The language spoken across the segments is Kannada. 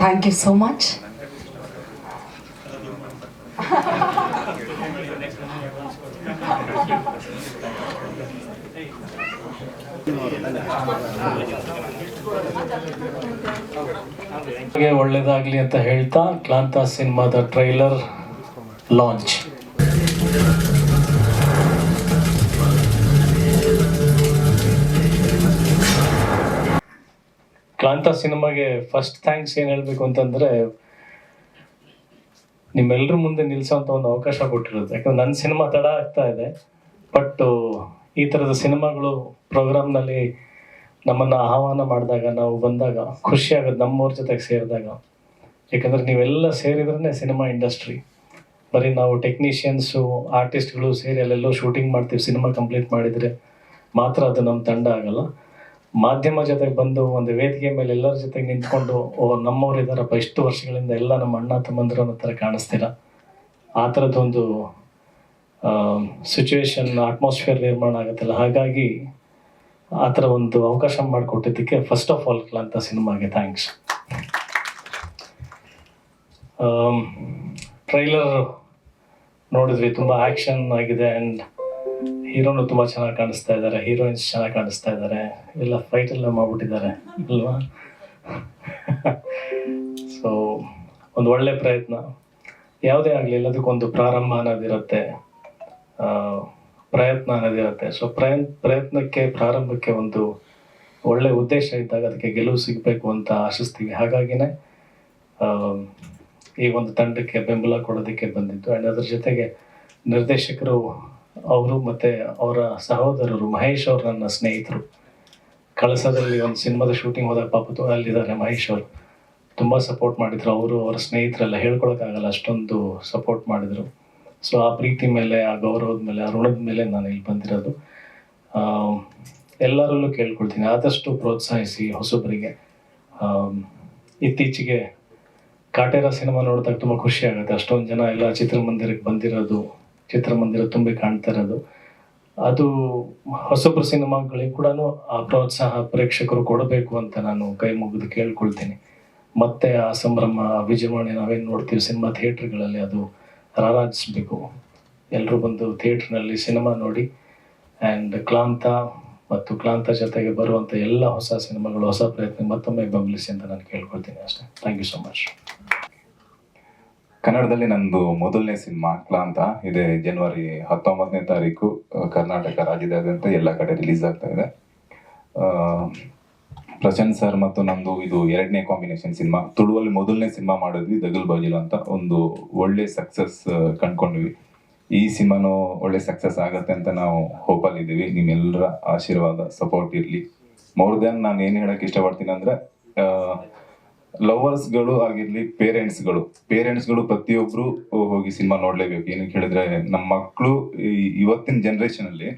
ಥ್ಯಾಂಕ್ ಯು ಸೋ ಮಚ್ ಒಳ್ಳೇದಾಗ್ಲಿ ಅಂತ ಹೇಳ್ತಾ ಕ್ಲಾಂತ ಸಿನಿಮಾದ ಟ್ರೈಲರ್ ಲಾಂಚ್. ಕ್ಲಾಂತ ಸಿನಿಮಾಗೆ ಫಸ್ಟ್ ಥ್ಯಾಂಕ್ಸ್ ಏನು ಹೇಳಬೇಕು ಅಂತಂದ್ರೆ ನಿಮ್ಮೆಲ್ಲರ ಮುಂದೆ ನಿಲ್ಸೋಂಥ ಒಂದು ಅವಕಾಶ ಕೊಟ್ಟಿರುತ್ತೆ ಯಾಕಂದ್ರೆ ನನ್ನ ಸಿನಿಮಾ ತಡ ಆಗ್ತಾ ಇದೆ. ಬಟ್ ಈ ಥರದ ಸಿನಿಮಾಗಳು ಪ್ರೋಗ್ರಾಮ್ನಲ್ಲಿ ನಮ್ಮನ್ನು ಆಹ್ವಾನ ಮಾಡಿದಾಗ, ನಾವು ಬಂದಾಗ ಖುಷಿ ಆಗೋದು ನಮ್ಮವ್ರ ಜೊತೆಗೆ ಸೇರಿದಾಗ. ಯಾಕಂದ್ರೆ ನೀವೆಲ್ಲ ಸೇರಿದ್ರೇ ಸಿನಿಮಾ ಇಂಡಸ್ಟ್ರಿ. ಬರೀ ನಾವು ಟೆಕ್ನಿಷಿಯನ್ಸು ಆರ್ಟಿಸ್ಟ್ಗಳು ಸೇರಿ ಅಲ್ಲೆಲ್ಲೋ ಶೂಟಿಂಗ್ ಮಾಡ್ತೀವಿ, ಸಿನಿಮಾ ಕಂಪ್ಲೀಟ್ ಮಾಡಿದರೆ ಮಾತ್ರ ಅದು ನಮ್ಮ ತಂಡ ಆಗಲ್ಲ. ಮಾಧ್ಯಮ ಜೊತೆಗೆ ಬಂದು ಒಂದು ವೇದಿಕೆ ಮೇಲೆ ಎಲ್ಲರ ಜೊತೆಗೆ ನಿಂತ್ಕೊಂಡು, ಓ, ನಮ್ಮವ್ರು ಇದಾರಪ್ಪ, ಇಷ್ಟು ವರ್ಷಗಳಿಂದ ಎಲ್ಲ ನಮ್ಮ ಅಣ್ಣ ತಮ್ಮಂದಿರು ಅನ್ನೋ ಥರ ಕಾಣಿಸ್ತೀರ? ಆ ಥರದ್ದೊಂದು ಸಿಚುವೇಶನ್ ಅಟ್ಮಾಸ್ಫಿಯರ್ ನಿರ್ಮಾಣ ಆಗುತ್ತಲ್ಲ. ಹಾಗಾಗಿ ಆ ಥರ ಒಂದು ಅವಕಾಶ ಮಾಡಿಕೊಟ್ಟಿದ್ದಕ್ಕೆ ಫಸ್ಟ್ ಆಫ್ ಆಲ್ ಅಂತ ಸಿನಿಮಾಗೆ ಥ್ಯಾಂಕ್ಸ್ ಟ್ರೈಲರ್ ನೋಡಿದ್ವಿ, ತುಂಬ ಆ್ಯಕ್ಷನ್ ಆಗಿದೆ ಆ್ಯಂಡ್ ಹೀರೋನು ತುಂಬ ಚೆನ್ನಾಗಿ ಕಾಣಿಸ್ತಾ ಇದ್ದಾರೆ ಹೀರೋಯಿನ್ಸ್ ಚೆನ್ನಾಗಿ ಕಾಣಿಸ್ತಾ ಇದ್ದಾರೆ ಎಲ್ಲ ಫೈಟ್ ಎಲ್ಲ ಮಾಡ್ಬಿಟ್ಟಿದ್ದಾರೆ, ಅಲ್ವಾ? ಸೊ ಒಂದು ಒಳ್ಳೆ ಪ್ರಯತ್ನ. ಯಾವುದೇ ಆಗಲಿ, ಎಲ್ಲದಕ್ಕೊಂದು ಪ್ರಾರಂಭ ಅನ್ನೋದಿರುತ್ತೆ. ಪ್ರಯತ್ನ ಅನ್ನೋದಿರುತ್ತೆ. ಸೊ ಪ್ರಯತ್ನ ಪ್ರಯತ್ನಕ್ಕೆ, ಪ್ರಾರಂಭಕ್ಕೆ ಒಂದು ಒಳ್ಳೆ ಉದ್ದೇಶ ಇದ್ದಾಗ ಅದಕ್ಕೆ ಗೆಲುವು ಸಿಗಬೇಕು ಅಂತ ಆಶಿಸ್ತೀವಿ. ಹಾಗಾಗಿನೇ ಈ ಒಂದು ತಂಡಕ್ಕೆ ಬೆಂಬಲ ಕೊಡೋದಕ್ಕೆ ಬಂದಿದ್ದು. ಆ್ಯಂಡ್ ಅದ್ರ ಜೊತೆಗೆ ನಿರ್ದೇಶಕರು ಅವರು ಮತ್ತು ಅವರ ಸಹೋದರರು ಮಹೇಶ್ ಅವರು ನನ್ನ ಸ್ನೇಹಿತರು. ಕಳಸದಲ್ಲಿ ಒಂದು ಸಿನಿಮಾದ ಶೂಟಿಂಗ್ ಹೋದಾಗ ಪಾಪತು ಅಲ್ಲಿದ್ದಾರೆ ಮಹೇಶ್ ಅವರು. ತುಂಬ ಸಪೋರ್ಟ್ ಮಾಡಿದ್ರು. ಅವರು ಅವರ ಸ್ನೇಹಿತರೆಲ್ಲ ಹೇಳ್ಕೊಳಕ್ಕಾಗಲ್ಲ ಅಷ್ಟೊಂದು ಸಪೋರ್ಟ್ ಮಾಡಿದರು. ಸೊ ಆ ಪ್ರೀತಿ ಮೇಲೆ ಆ ಗೌರವದ ಮೇಲೆ ಆ ಋಣದ ಮೇಲೆ ನಾನು ಇಲ್ಲಿ ಬಂದಿರೋದು. ಎಲ್ಲರಲ್ಲೂ ಕೇಳ್ಕೊಳ್ತೀನಿ. ಆದಷ್ಟು ಪ್ರೋತ್ಸಾಹಿಸಿ ಹೊಸಬರಿಗೆ. ಆ, ಇತ್ತೀಚೆಗೆ ಕಾಟೇರ ಸಿನಿಮಾ ನೋಡಿದಾಗ ತುಂಬ ಖುಷಿ ಆಗುತ್ತೆ. ಅಷ್ಟೊಂದು ಜನ ಎಲ್ಲ ಚಿತ್ರಮಂದಿರಕ್ಕೆ ಬಂದಿರೋದು ಚಿತ್ರಮಂದಿರ ತುಂಬಿ ಕಾಣ್ತಾ ಇರೋದು. ಅದು ಹೊಸಬ್ರ ಸಿನಿಮಾಗಳಿಗೆ ಕೂಡ ಆ ಪ್ರೋತ್ಸಾಹ ಪ್ರೇಕ್ಷಕರು ಕೊಡಬೇಕು ಅಂತ ನಾನು ಕೈ ಮುಗಿದು ಕೇಳ್ಕೊಳ್ತೀನಿ. ಮತ್ತೆ ಆ ಸಂಭ್ರಮ ವಿಜಯವಾಣಿ ನಾವೇನು ನೋಡ್ತೀವಿ ಸಿನಿಮಾ ಥಿಯೇಟ್ರ್ಗಳಲ್ಲಿ ಅದು ರಾರಾಜಿಸ್ಬೇಕು. ಎಲ್ಲರೂ ಬಂದು ಥಿಯೇಟ್ರ್ನಲ್ಲಿ ಸಿನಿಮಾ ನೋಡಿ, ಆ್ಯಂಡ್ ಕ್ಲಾಂತ ಮತ್ತು ಕ್ಲಾಂತ ಜೊತೆಗೆ ಬರುವಂಥ ಎಲ್ಲ ಹೊಸ ಸಿನಿಮಾಗಳು, ಹೊಸ ಪ್ರಯತ್ನ ಮತ್ತೊಮ್ಮೆ ಬೆಂಬಲಿಸಿ ಅಂತ ನಾನು ಕೇಳ್ಕೊಳ್ತೀನಿ ಅಷ್ಟೇ. Thank you so much. ಕನ್ನಡದಲ್ಲಿ ನಂದು ಮೊದಲನೇ ಸಿನಿಮಾ ಕ್ಲಾಂತ ಇದೆ ಜನವರಿ ಹತ್ತೊಂಬತ್ತನೇ ತಾರೀಕು ಕರ್ನಾಟಕ ರಾಜ್ಯದಾದ್ಯಂತ ಎಲ್ಲ ಕಡೆ ರಿಲೀಸ್ ಆಗ್ತಾ ಇದೆ. ಪ್ರಶಾಂತ್ ಸರ್ ಮತ್ತು ನಮ್ದು ಇದು ಎರಡನೇ ಕಾಂಬಿನೇಷನ್ ಸಿನಿಮಾ, ತುಳುವಲ್ಲಿ ಮೊದಲನೇ ಸಿನಿಮಾ ಮಾಡಿದ್ವಿ, ದಗಲ್ ಬಾಜಿಲ್ ಅಂತ. ಒಂದು ಒಳ್ಳೆ ಸಕ್ಸಸ್ ಕಂಡ್ಕೊಂಡ್ವಿ. ಈ ಸಿನಿಮಾನು ಒಳ್ಳೆ ಸಕ್ಸಸ್ ಆಗತ್ತೆ ಅಂತ ನಾವು ಹೋಪಲ್ಲಿ ಇದ್ದೀವಿ ನಿಮ್ಮೆಲ್ಲರ ಆಶೀರ್ವಾದ ಸಪೋರ್ಟ್ ಇರಲಿ. ಮೋರ್ ದೆನ್ ನಾನು ಏನು ಹೇಳಕ್ ಇಷ್ಟಪಡ್ತೀನಿ ಅಂದ್ರೆ ಲವರ್ಸ್ಗಳು ಆಗಿರ್ಲಿ ಪೇರೆಂಟ್ಸ್ಗಳು. ಪೇರೆಂಟ್ಸ್ಗಳು ಪ್ರತಿಯೊಬ್ರು ಹೋಗಿ ಸಿನಿಮಾ ನೋಡ್ಲೇಬೇಕು. ಏನಕ್ಕೆ ಹೇಳಿದ್ರೆ ನಮ್ಮ ಮಕ್ಕಳು ಇವತ್ತಿನ ಜನರೇಷನ್ ಅಲ್ಲಿ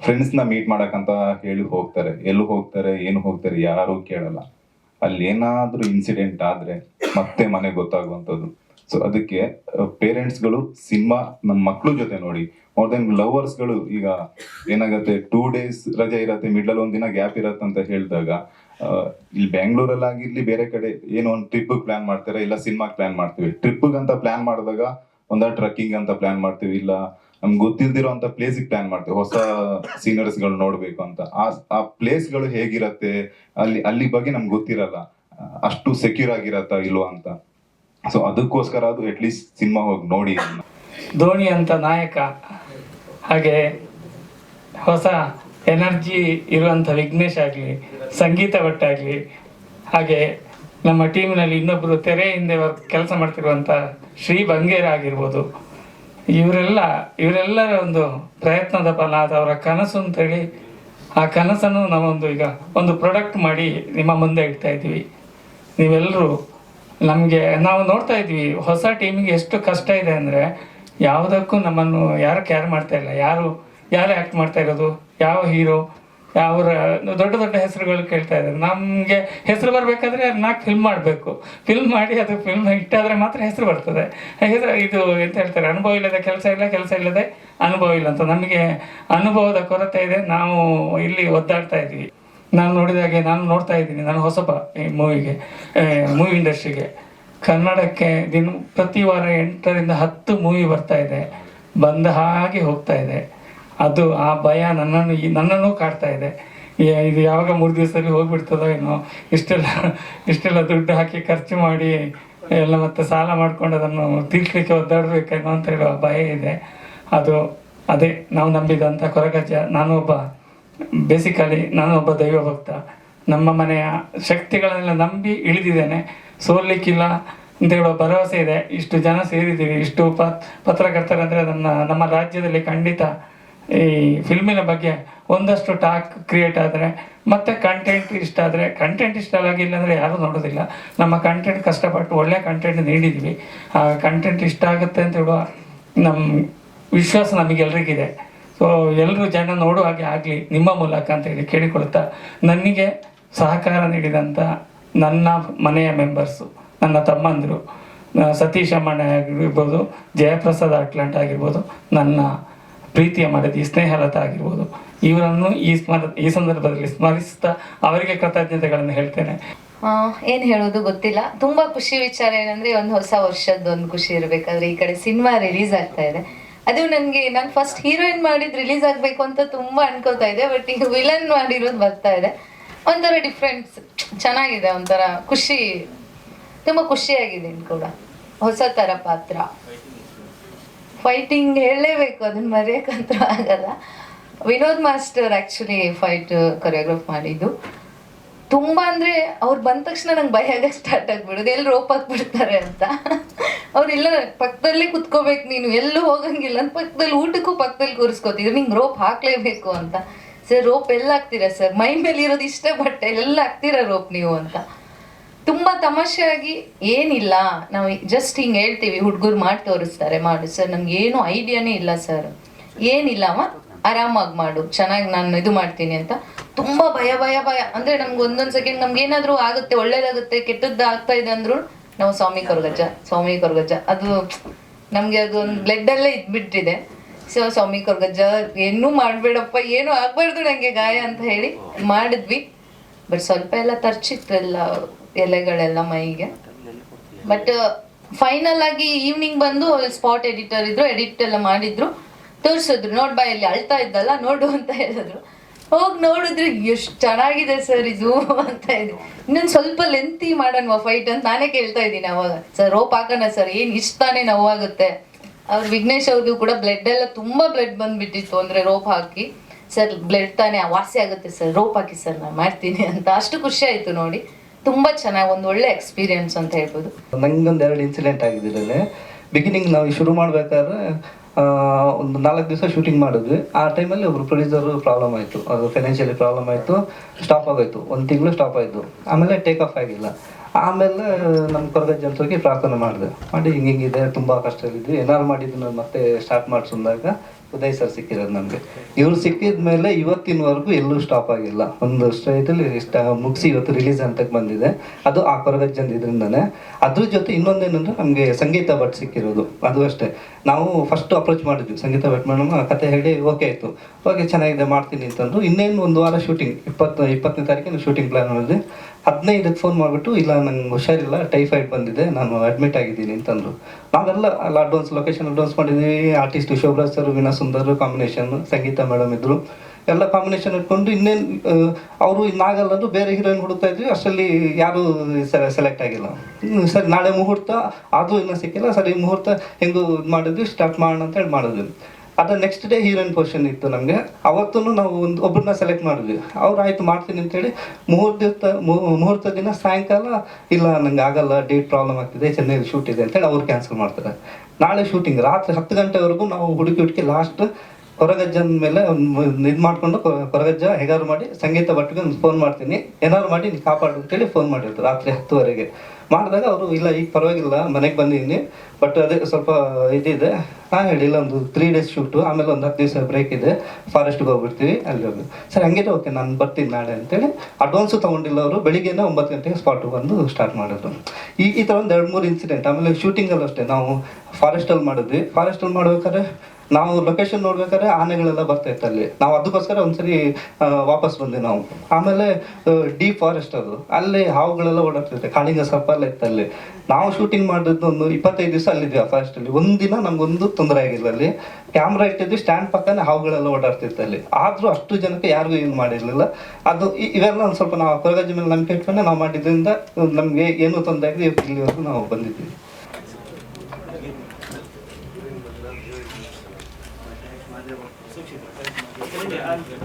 ಫ್ರೆಂಡ್ಸ್ನ ಮೀಟ್ ಮಾಡಕ್ಕಂತ ಹೇಳಿ ಹೋಗ್ತಾರೆ. ಎಲ್ಲಿ ಹೋಗ್ತಾರೆ, ಏನು ಹೋಗ್ತಾರೆ, ಯಾರು ಕೇಳಲ್ಲ. ಅಲ್ಲಿ ಏನಾದ್ರೂ ಇನ್ಸಿಡೆಂಟ್ ಆದ್ರೆ, ಮತ್ತೆ ಮನೆ ಗೊತ್ತಾಗುವಂಥದ್ದು. ಸೊ ಅದಕ್ಕೆ ಪೇರೆಂಟ್ಸ್ಗಳು ಸಿನಿಮಾ ನಮ್ಮ ಮಕ್ಕಳು ಜೊತೆ ನೋಡಿ. ಮೋರ್ ದೆನ್ ಲವರ್ಸ್ಗಳು ಈಗ ಏನಾಗತ್ತೆ ಟೂ ಡೇಸ್ ರಜೆ ಇರತ್ತೆ ಮಿಡ್ಲಲ್ಲಿ ಒಂದಿನ ಗ್ಯಾಪ್ ಇರತ್ತೆ ಅಂತ ಹೇಳಿದಾಗ ಇಲ್ಲಿ ಬೆಂಗಳೂರಲ್ಲಿ ಆಗಿರ್ಲಿ ಬೇರೆ ಕಡೆ ಏನೋ ಒಂದು ಟ್ರಿಪ್ ಪ್ಲಾನ್ ಮಾಡ್ತಾರೆ? ಇಲ್ಲ ಸಿನಿಮಾ ಪ್ಲಾನ್ ಮಾಡ್ತೀವಿ. ಟ್ರಿಪ್ ಅಂತ ಪ್ಲಾನ್ ಮಾಡಿದಾಗ ಒಂದ ಟ್ರಕ್ಕಿಂಗ್ ಅಂತ ಪ್ಲಾನ್ ಮಾಡ್ತೀವಿ. ಇಲ್ಲ ನಮ್ಗೆ ಗೊತ್ತಿಲ್ದಿರೋ ಅಂತ ಪ್ಲೇಸಿಗೆ ಪ್ಲಾನ್ ಮಾಡ್ತೀವಿ. ಹೊಸ ಸೀನರೀಸ್ಗಳು ನೋಡ್ಬೇಕು ಅಂತ. ಆ ಪ್ಲೇಸ್ಗಳು ಹೇಗಿರತ್ತೆ? ಅಲ್ಲಿ ಅಲ್ಲಿ ಬಗ್ಗೆ ನಮ್ಗೆ ಗೊತ್ತಿರಲ್ಲ. ಅಷ್ಟು ಸೆಕ್ಯೂರ್ ಆಗಿರತ್ತ ಇಲ್ವಾ ಅಂತ. ಸೊ ಅದಕ್ಕೋಸ್ಕರ ಅದು ಅಟ್ಲೀಸ್ಟ್ ಸಿನಿಮಾ ಹೋಗಿ ನೋಡಿ. ಧೋನಿ ಅಂತ ನಾಯಕ. ಹಾಗೆ ಹೊಸ ಎನರ್ಜಿ ಇರುವಂಥ ವಿಘ್ನೇಶ್ ಆಗಲಿ, ಸಂಗೀತ ಭಟ್ ಆಗಲಿ ಹಾಗೆ ನಮ್ಮ ಟೀಮ್ನಲ್ಲಿ ಇನ್ನೊಬ್ಬರು ತೆರೆ ಹಿಂದೆ ವರ್ಕ್ ಕೆಲಸ ಮಾಡ್ತಿರುವಂಥ ಶ್ರೀ ಬಂಗೇರ ಆಗಿರ್ಬೋದು. ಇವರೆಲ್ಲ, ಇವರೆಲ್ಲರ ಒಂದು ಪ್ರಯತ್ನದ ಫಲ ಅದು ಅವರ ಕನಸು ಅಂತೇಳಿ ಆ ಕನಸನ್ನು ನಾವೊಂದು ಈಗ ಒಂದು ಪ್ರೊಡಕ್ಟ್ ಮಾಡಿ ನಿಮ್ಮ ಮುಂದೆ ಇಡ್ತಾ ಇದ್ದೀವಿ. ನೀವೆಲ್ಲರೂ ನಮಗೆ, ನಾವು ನೋಡ್ತಾ ಇದ್ವಿ ಹೊಸ ಟೀಮಿಗೆ ಎಷ್ಟು ಕಷ್ಟ ಇದೆ ಅಂದರೆ ಯಾವುದಕ್ಕೂ ನಮ್ಮನ್ನು ಯಾರು ಕೇರ್ ಮಾಡ್ತಾ ಇಲ್ಲ. ಯಾರು ಯಾರು ಆ್ಯಕ್ಟ್ ಮಾಡ್ತಾ ಇರೋದು? ಯಾವ ಹೀರೋ ಯಾವ ದೊಡ್ಡ ದೊಡ್ಡ ಹೆಸರುಗಳು ಕೇಳ್ತಾ ಇದ್ದಾರೆ. ನಮಗೆ ಹೆಸರು ಬರಬೇಕಾದ್ರೆ ನಾಲ್ಕು ಫಿಲ್ಮ್ ಮಾಡಬೇಕು. ಫಿಲ್ಮ್ ಮಾಡಿ ಅದು ಫಿಲ್ಮ್ ಇಟ್ಟಾದರೆ ಮಾತ್ರ ಹೆಸರು ಬರ್ತದೆ. ಹೆಸರು ಇದು ಎಂತ ಹೇಳ್ತಾರೆ? ಅನುಭವ ಇಲ್ಲದೆ ಕೆಲಸ ಇಲ್ಲ, ಕೆಲಸ ಇಲ್ಲದೆ ಅನುಭವ ಇಲ್ಲ ಅಂತ. ನಮಗೆ ಅನುಭವದ ಕೊರತೆ ಇದೆ. ನಾವು ಇಲ್ಲಿ ಒದ್ದಾಡ್ತಾ ಇದ್ದೀವಿ. ನಾನು ನೋಡಿದಾಗೆ ನಾನು ನೋಡ್ತಾ ಇದ್ದೀನಿ. ನಾನು ಹೊಸಬ ಈ ಮೂವಿಗೆ ಮೂವಿ ಇಂಡಸ್ಟ್ರಿಗೆ ಕನ್ನಡಕ್ಕೆ ದಿನ ಪ್ರತಿ ವಾರ ಎಂಟರಿಂದ ಹತ್ತು ಮೂವಿ ಬರ್ತಾ ಇದೆ. ಬಂದ ಹಾಗೆ ಹೋಗ್ತಾ ಇದೆ. ಅದು ಆ ಭಯ ನನ್ನನ್ನು ನನ್ನನ್ನು ಕಾಡ್ತಾ ಇದೆ. ಇದು ಯಾವಾಗ ಮೂರು ದಿವಸದಲ್ಲಿ ಹೋಗ್ಬಿಡ್ತದೋ ಏನೋ, ಇಷ್ಟೆಲ್ಲ ಇಷ್ಟೆಲ್ಲ ದುಡ್ಡು ಹಾಕಿ ಖರ್ಚು ಮಾಡಿ, ಎಲ್ಲ ಮತ್ತೆ ಸಾಲ ಮಾಡ್ಕೊಂಡು ಅದನ್ನು ತೀರ್ಸ್ಲಿಕ್ಕೆ ಒದ್ದಾಡಬೇಕೇನೋ ಅಂತ ಹೇಳುವ ಭಯ ಇದೆ. ಅದು ಅದೇ ನಾವು ನಂಬಿದಂಥ ಕೊರಗಜ್ಜ, ನಾನು ಒಬ್ಬ ಬೇಸಿಕಲಿ ನಾನು ಒಬ್ಬ ದೈವ ಭಕ್ತ. ನಮ್ಮ ಮನೆಯ ಶಕ್ತಿಗಳನ್ನೆಲ್ಲ ನಂಬಿ ಇಳಿದಿದ್ದೇನೆ. ಸೋಲಿಕ್ಕಿಲ್ಲ ಅಂತ ಹೇಳುವ ಭರವಸೆ ಇದೆ. ಇಷ್ಟು ಜನ ಸೇರಿದ್ದೀವಿ ಇಷ್ಟು ಪತ್ರಕರ್ತರಂದ್ರೆ ನನ್ನ, ನಮ್ಮ ರಾಜ್ಯದಲ್ಲಿ ಖಂಡಿತ ಈ ಫಿಲ್ಮಿನ ಬಗ್ಗೆ ಒಂದಷ್ಟು ಟಾಕ್ ಕ್ರಿಯೇಟ್ ಆದರೆ, ಮತ್ತೆ ಕಂಟೆಂಟ್ ಇಷ್ಟ ಆದರೆ ಕಂಟೆಂಟ್ ಇಷ್ಟ ಆಗಿಲ್ಲ ಅಂದರೆ ಯಾರೂ ನೋಡೋದಿಲ್ಲ. ನಮ್ಮ ಕಂಟೆಂಟ್ ಕಷ್ಟಪಟ್ಟು ಒಳ್ಳೆ ಕಂಟೆಂಟ್ ನೀಡಿದ್ವಿ. ಆ ಕಂಟೆಂಟ್ ಇಷ್ಟ ಆಗುತ್ತೆ ಅಂತ ಹೇಳುವ ನಮ್ಮ ವಿಶ್ವಾಸ ನಮಗೆಲ್ರಿಗಿದೆ ಸೊ ಎಲ್ಲರೂ ಜನ ನೋಡುವ ಹಾಗೆ ಆಗಲಿ, ನಿಮ್ಮ ಮೂಲಕ ಅಂತ ಹೇಳಿ ಕೇಳಿಕೊಳ್ತಾ ನನಗೆ ಸಹಕಾರ ನೀಡಿದಂಥ ನನ್ನ ಮನೆಯ ಮೆಂಬರ್ಸು ನನ್ನ ತಮ್ಮಂದರು, ಸತೀಶ್ ಅಮ್ಮಣ್ಣ ಆಗಿರ್ಬೋದು, ಜಯಪ್ರಸಾದ್ ಅಟ್ಲಾಂಟ್ ಆಗಿರ್ಬೋದು, ನನ್ನ ಪ್ರೀತಿಯ ಮಡದಿ, ಸ್ನೇಹಲತ ಆಗಿರ್ಬೋದು. ಇವರನ್ನು ಈ ಸ್ಮರ, ಈ ಸಂದರ್ಭದಲ್ಲಿ ಸ್ಮರಿಸ್ತಾ ಅವರಿಗೆ ಕೃತಜ್ಞತೆಗಳನ್ನು ಹೇಳ್ತೇನೆ. ಏನು ಹೇಳೋದು ಗೊತ್ತಿಲ್ಲ. ತುಂಬಾ ಖುಷಿ ವಿಚಾರ ಏನಂದ್ರೆ ಒಂದು ಹೊಸ ವರ್ಷದ ಒಂದು ಖುಷಿ ಇರಬೇಕಾದ್ರೆ ಈ ಕಡೆ ಸಿನಿಮಾ ರಿಲೀಸ್ ಆಗ್ತಾ ಇದೆ. ಅದು ನನಗೆ ನಾನು ಫಸ್ಟ್ ಹೀರೋಯಿನ್ ಮಾಡಿದ್ ರಿಲೀಸ್ ಆಗಬೇಕು ಅಂತ ತುಂಬಾ ಅನ್ಕೋತಾ ಇದೆ ಬಟ್ ಈಗ ವಿಲನ್ ಮಾಡಿರೋದು ಬರ್ತಾ ಇದೆ. ಒಂಥರ ಡಿಫ್ರೆನ್ಸ್ ಚೆನ್ನಾಗಿದೆ, ಒಂಥರ ಖುಷಿ, ತುಂಬಾ ಖುಷಿಯಾಗಿದ್ದೀನಿ ಕೂಡ. ಹೊಸ ತರ ಪಾತ್ರ. ಫೈಟಿಂಗ್ ಹೇಳಲೇಬೇಕು, ಅದನ್ನ ಮರೆಯೋಕ್ಕಂತ ಆಗಲ್ಲ. Vinod master actually fight choreograph ಮಾಡಿದ್ದು. ತುಂಬ ಅಂದರೆ ಅವ್ರು ಬಂದ ತಕ್ಷಣ ನಂಗೆ ಭಯ ಆಗಕ್ಕೆ ಸ್ಟಾರ್ಟ್ ಆಗ್ಬಿಡೋದು ಎಲ್ಲಿ ರೋಪ್ ಹಾಕ್ಬಿಡ್ತಾರೆ ಅಂತ. ಅವ್ರೆಲ್ಲ ಪಕ್ಕದಲ್ಲೇ ಕುತ್ಕೋಬೇಕು ನೀನು, ಎಲ್ಲೂ ಹೋಗಂಗಿಲ್ಲ ಅಂತ ಪಕ್ಕದಲ್ಲಿ ಊಟಕ್ಕೂ ಪಕ್ಕದಲ್ಲಿ ಕೂರಿಸ್ಕೋತಿದ್ರು. ನಿಂಗೆ ರೋಪ್ ಹಾಕ್ಲೇಬೇಕು ಅಂತ. ಸರ್ ರೋಪ್ ಎಲ್ಲ ಹಾಕ್ತೀರಾ ಸರ್? ಮೈ ಮೇಲೆ ಇರೋದು ಇಷ್ಟೇ ಬಟ್ಟೆ ಎಲ್ಲ ಹಾಕ್ತೀರಾ ರೋಪ್ ನೀವು ಅಂತ. ತುಂಬ ತಮಾಷೆಯಾಗಿ ಏನಿಲ್ಲ. ನಾವು ಜಸ್ಟ್ ಹಿಂಗೆ ಹೇಳ್ತೀವಿ, ಹುಡುಗರು ಮಾಡಿ ತೋರಿಸ್ತಾರೆ, ಮಾಡಿ. ಸರ್, ನಮ್ಗೆ ಏನು ಐಡಿಯಾನೇ ಇಲ್ಲ, ಸರ್. ಏನಿಲ್ಲವ ಆರಾಮಾಗಿ ಮಾಡು. ಚೆನ್ನಾಗಿ ನಾನು ಇದು ಮಾಡ್ತೀನಿ ಅಂತ. ತುಂಬ ಭಯ ಭಯ ಭಯ. ಅಂದರೆ ನಮ್ಗೆ ಒಂದೊಂದು ಸೆಕೆಂಡ್ ನಮ್ಗೆ ಏನಾದರೂ ಆಗುತ್ತೆ, ಒಳ್ಳೇದಾಗುತ್ತೆ, ಕೆಟ್ಟದ್ದು ಆಗ್ತಾ ಇದೆ ಅಂದ್ರು ನಾವು ಸ್ವಾಮಿ ಕೊರಗಜ್ಜ ಸ್ವಾಮಿ ಕೊರಗಜ್ಜ. ಅದು ನಮಗೆ ಅದು ಒಂದು ಬ್ಲಡ್ಡಲ್ಲೇ ಇದ್ಬಿಟ್ಟಿದೆ. ಸೊ ಸ್ವಾಮಿ ಕೊರಗಜ್ಜ, ಏನೂ ಮಾಡಬೇಡಪ್ಪ, ಏನೂ ಆಗಬಾರ್ದು ನನಗೆ ಗಾಯ ಅಂತ ಹೇಳಿ ಮಾಡಿದ್ವಿ. ಬಟ್ ಸ್ವಲ್ಪ ಎಲ್ಲ ತರ್ಚಿತ್ತು ಎಲ್ಲ ಎಲೆಗಳೆಲ್ಲ ಮೈಗೆ. ಬಟ್ ಫೈನಲ್ ಆಗಿ ಈವ್ನಿಂಗ್ ಬಂದು ಸ್ಪಾಟ್ ಎಡಿಟರ್ ಇದ್ರು ಎಡಿಟ್ ಎಲ್ಲ ಮಾಡಿದ್ರು. ತೋರಿಸಿದ್ರು ನೋಡ್ ಬಾ ಇಲ್ಲಿ ಅಳ್ತಾ ಇದ್ದಲ್ಲ, ನೋಡು ಅಂತ ಹೇಳಿದ್ರು. ಹೋಗಿ ನೋಡಿದ್ರೆ, ಎಷ್ಟು ಚೆನ್ನಾಗಿದೆ ಸರ್ ಇದು ಅಂತ ಇದೆ ಇನ್ನೊಂದು ಸ್ವಲ್ಪ ಲೆಂತಿ ಮಾಡೋಣ ಫೈಟ್ ಅಂತ ನಾನೇ ಕೇಳ್ತಾ ಇದ್ದೀನಿ ಅವಾಗ. ಸರ್ ರೋಪ್ ಹಾಕೋಣ ಸರ್ ಏನು ಇಷ್ಟ ತಾನೇ ನೋವಾಗುತ್ತೆ. ಅವ್ರು ವಿಘ್ನೇಶ್ ಅವ್ರದ್ದು ಕೂಡ ಬ್ಲಡ್ ಎಲ್ಲ ತುಂಬಾ ಬ್ಲಡ್ ಬಂದ್ಬಿಟ್ಟಿತ್ತು, ಅಂದ್ರೆ ರೋಪ್ ಹಾಕಿ. ಸರ್ ಬ್ಲಡ್ ತಾನೇ ವಾಸಿ ಆಗುತ್ತೆ ಸರ್ ರೋಪ್ ಹಾಕಿ ಸರ್ ನಾನು ಮಾಡ್ತೀನಿ ಅಂತ. ಅಷ್ಟು ಖುಷಿ ಆಯಿತು ನೋಡಿ. ತುಂಬಾ ಚೆನ್ನಾಗಿ ಒಂದು ಒಳ್ಳೆ ಎಕ್ಸ್ಪೀರಿಯನ್ಸ್ ಅಂತ ಹೇಳ್ಬೋದು. ನಂಗೊಂದು ಎರಡು ಇನ್ಸಿಡೆಂಟ್ ಆಗಿದೆ ಇದರಲ್ಲಿ. ಬಿಗಿನಿಂಗ್ ನಾವು ಶುರು ಮಾಡಬೇಕಾದ್ರೆ ಒಂದು ನಾಲ್ಕು ದಿವಸ ಶೂಟಿಂಗ್ ಮಾಡಿದ್ವಿ. ಆ ಟೈಮಲ್ಲಿ ಒಬ್ರು ಪ್ರೊಡ್ಯೂಸರ್ ಪ್ರಾಬ್ಲಮ್ ಆಯಿತು. ಅದು ಫೈನಾನ್ಷಿಯಲಿ ಪ್ರಾಬ್ಲಮ್ ಆಯಿತು ಸ್ಟಾಪ್ ಆಗೋಯ್ತು. ಒಂದು ತಿಂಗಳು ಸ್ಟಾಪ್ ಆಯಿತು. ಆಮೇಲೆ ಟೇಕ್ ಆಫ್ ಆಗಿಲ್ಲ. ಆಮೇಲೆ ನಮ್ಮ ಕೊರಗ ಜನರಿಗೆ ಪ್ರಾರ್ಥನೆ ಮಾಡಿದೆ. ಮಾಡಿ ಹಿಂಗೆ ಹಿಂಗಿದೆ ತುಂಬ ಕಷ್ಟದಲ್ಲಿದ್ವಿ. ಏನಾರು ಮಾಡಿದ್ದು ಮತ್ತೆ ಸ್ಟಾರ್ಟ್ ಮಾಡಿಸಿದಾಗ ಉದಯ್ ಸರ್ ಸಿಕ್ಕಿರೋದು ನಮಗೆ. ಇವ್ರು ಸಿಕ್ಕಿದ ಮೇಲೆ ಇವತ್ತಿನವರೆಗೂ ಎಲ್ಲೂ ಸ್ಟಾಪ್ ಆಗಿಲ್ಲ. ಒಂದು ಸ್ಟೇಟಲ್ಲಿ ಇಷ್ಟ ಮುಗಿಸಿ ಇವತ್ತು ರಿಲೀಸ್ ಅಂತ ಬಂದಿದೆ. ಅದು ಆ ಕೊರಗಜ್ಜಂದ ಇದರಿಂದನೇ. ಅದ್ರ ಜೊತೆ ಇನ್ನೊಂದೇನಂದ್ರೆ ನಮಗೆ ಸಂಗೀತ ಭಟ್ ಸಿಕ್ಕಿರೋದು. ಅದು ಅಷ್ಟೇ. ನಾವು ಫಸ್ಟ್ ಅಪ್ರೋಚ್ ಮಾಡಿದ್ವಿ. ಸಂಗೀತ ಭಟ್ ಮೇಡಮ್ ಕತೆ ಹೇಳಿ ಓಕೆ ಆಯಿತು. ಓಕೆ ಚೆನ್ನಾಗಿದೆ, ಮಾಡ್ತೀನಿ ಅಂತಂದು. ಇನ್ನೇನು ಒಂದು ವಾರ ಶೂಟಿಂಗ್ ಇಪ್ಪತ್ತು, ಇಪ್ಪತ್ತನೇ ತಾರೀಕಿನ ಶೂಟಿಂಗ್ ಪ್ಲಾನ್ ಮಾಡಿದ್ವಿ. ಹದಿನೈದಕ್ಕೆ ಫೋನ್ ಮಾಡಿಬಿಟ್ಟು, ಇಲ್ಲ ನಂಗೆ ಹುಷಾರಿಲ್ಲ ಟೈಫಾಯ್ಡ್ ಬಂದಿದೆ, ನಾನು ಅಡ್ಮಿಟ್ ಆಗಿದ್ದೀನಿ, ಅಂತಂದರು. ನಾವೆಲ್ಲ ಅಲ್ಲಿ ಅಡ್ವಾನ್ಸ್ ಲೊಕೇಶನ್ ಅಡ್ವಾನ್ಸ್ ಮಾಡಿದ್ವಿ. Artist Shobharaj sir Veena Sundar combination ಸಂಗೀತ ಮೇಡಮ್ ಇದ್ದರು ಎಲ್ಲ ಕಾಂಬಿನೇಷನ್ ಇಟ್ಕೊಂಡು ಇನ್ನೇನು ಅವರು ಇನ್ನಾಗಲ್ಲಂದು ಬೇರೆ ಹೀರೋಯಿನ್ ಹುಡುಕ್ತಾ ಇದ್ವಿ. ಅಷ್ಟರಲ್ಲಿ ಯಾರು ಸೆಲೆಕ್ಟ್ ಆಗಿಲ್ಲ. ಸರಿ, ನಾಳೆ ಮುಹೂರ್ತ, ಆದರೂ ಇನ್ನೂ ಸಿಕ್ಕಿಲ್ಲ. ಸರಿ, ಮುಹೂರ್ತ ಹೆಂಗೂ ಮಾಡಿದ್ವಿ ಸ್ಟಾರ್ಟ್ ಮಾಡೋಣ ಅಂತ ಹೇಳಿ ಮಾಡಿದ್ವಿ. ಅದ್ರ ನೆಕ್ಸ್ಟ್ ಡೇ ಹೀರೋಯಿನ್ ಪೊಸಿಷನ್ ಇತ್ತು ನಮಗೆ. ಅವತ್ತೂ ನಾವು ಒಂದು ಒಬ್ಬರನ್ನ ಸೆಲೆಕ್ಟ್ ಮಾಡಿದ್ವಿ. ಅವ್ರು ಆಯ್ತು ಮಾಡ್ತೀನಿ ಅಂತೇಳಿ ಮುಹೂರ್ತ ಮುಹೂರ್ತ ದಿನ ಸಾಯಂಕಾಲ ಇಲ್ಲ ನಂಗೆ ಆಗಲ್ಲ ಡೇಟ್ ಪ್ರಾಬ್ಲಮ್ ಆಗ್ತಿದೆ, ಚೆನ್ನೈಲಿ ಶೂಟ್ ಇದೆ ಅಂತೇಳಿ ಅವ್ರು ಕ್ಯಾನ್ಸಲ್ ಮಾಡ್ತಾರೆ. ನಾಳೆ ಶೂಟಿಂಗ್ ರಾತ್ರಿ ಹತ್ತು ಗಂಟೆವರೆಗೂ ನಾವು ಹುಡುಕಿ ಹುಡುಕಿ ಲಾಸ್ಟ್ ಕೊರಗಜ್ಜನ ಮೇಲೆ ಇದು ಮಾಡಿಕೊಂಡು ಕೊರಗಜ್ಜ ಹೇಗಾರು ಮಾಡಿ ಸಂಗೀತ ಭಟ್ಗೆ ಫೋನ್ ಮಾಡ್ತೀನಿ. ಏನಾದ್ರು ಮಾಡಿ ನೀನು ಕಾಪಾಡು ಅಂತೇಳಿ ಫೋನ್ ಮಾಡಿರ್ತಾರೆ ರಾತ್ರಿ ಹತ್ತುವರೆಗೆ. ಮಾಡಿದಾಗ ಅವರು, ಇಲ್ಲ, ಈಗ ಪರವಾಗಿಲ್ಲ, ಮನೆಗೆ ಬಂದಿದ್ದೀನಿ ಬಟ್ ಅದೇ ಸ್ವಲ್ಪ ಇದಿದೆ. ಹಾಂ, ಹೇಳಿ ಒಂದು ತ್ರೀ ಡೇಸ್ ಶೂಟು ಆಮೇಲೆ ಒಂದು ಹತ್ತು ದಿವಸ ಬ್ರೇಕ್ ಇದೆ. ಫಾರೆಸ್ಟ್ಗೆ ಹೋಗ್ಬಿಡ್ತೀವಿ, ಅಲ್ಲಿ ಹೋಗಿ. ಸರ್ ಹಂಗಿದ್ರೆ ಓಕೆ, ನಾನು ಬರ್ತೀನಿ ನಾಳೆ ಅಂತೇಳಿ. ಅಡ್ವಾನ್ಸು ತೊಗೊಂಡಿಲ್ಲ ಅವರು ಬೆಳಿಗ್ಗೆನೇ ಒಂಬತ್ತು ಗಂಟೆಗೆ ಸ್ಪಾಟ್ ಬಂದು ಸ್ಟಾರ್ಟ್ ಮಾಡಿದ್ರು. ಈ ಈ ಥರ ಒಂದು ಎರಡು ಮೂರು ಇನ್ಸಿಡೆಂಟ್ ಆಮೇಲೆ ಶೂಟಿಂಗಲ್ಲೂ ಅಷ್ಟೇ. ನಾವು ಫಾರೆಸ್ಟಲ್ಲಿ ಮಾಡಿದ್ವಿ. ಫಾರೆಸ್ಟಲ್ಲಿ ಮಾಡ್ಬೇಕಾದ್ರೆ ನಾವು ಲೊಕೇಶನ್ ನೋಡ್ಬೇಕಾದ್ರೆ ಆನೆಗಳೆಲ್ಲ ಬರ್ತಾ ಇತ್ತು ಅಲ್ಲಿ. ನಾವು ಅದಕ್ಕೋಸ್ಕರ ಒಂದ್ಸರಿ ವಾಪಸ್ ಬಂದ್ವಿ ನಾವು. ಆಮೇಲೆ ಡೀಪ್ ಫಾರೆಸ್ಟ್ ಅದು. ಅಲ್ಲಿ ಹಾವುಗಳೆಲ್ಲ ಓಡಾಡ್ತಿರುತ್ತೆ. ಕಾಳಿಂಗ ಸರ್ಪ ಇತ್ತು ಅಲ್ಲಿ. ನಾವು ಶೂಟಿಂಗ್ ಮಾಡಿದ್ದು ಒಂದು ಇಪ್ಪತ್ತೈದು ದಿವಸ ಅಲ್ಲಿದ್ವಿ ಆ ಫಾರೆಸ್ಟ್ ಅಲ್ಲಿ. ಒಂದಿನ ನಮ್ಗೊಂದು ತೊಂದರೆ ಆಗಿಲ್ಲ ಅಲ್ಲಿ. ಕ್ಯಾಮ್ರಾ ಇಟ್ಟಿದ್ವಿ ಸ್ಟ್ಯಾಂಡ್ ಪಕ್ಕನೇ ಹಾವುಗಳೆಲ್ಲ ಓಡಾಡ್ತಿತ್ತು ಅಲ್ಲಿ. ಆದ್ರೂ ಅಷ್ಟು ಜನಕ್ಕೆ ಯಾರಿಗೂ ಏನು ಮಾಡಿರ್ಲಿಲ್ಲ. ಅದು ಇವೆಲ್ಲ ಒಂದು ಸ್ವಲ್ಪ ನಾವು ಕೊರಗಜ್ಜಿ ಮೇಲೆ ನಂಬಿಕೆ ಇಟ್ಕೊಂಡೆ ನಾವು ಮಾಡಿದ್ರಿಂದ ನಮಗೆ ಏನೂ ತೊಂದರೆ ಆಗಿದೆ ಇಲ್ಲಿವರೆಗೂ ನಾವು ಬಂದಿದ್ದೀವಿ and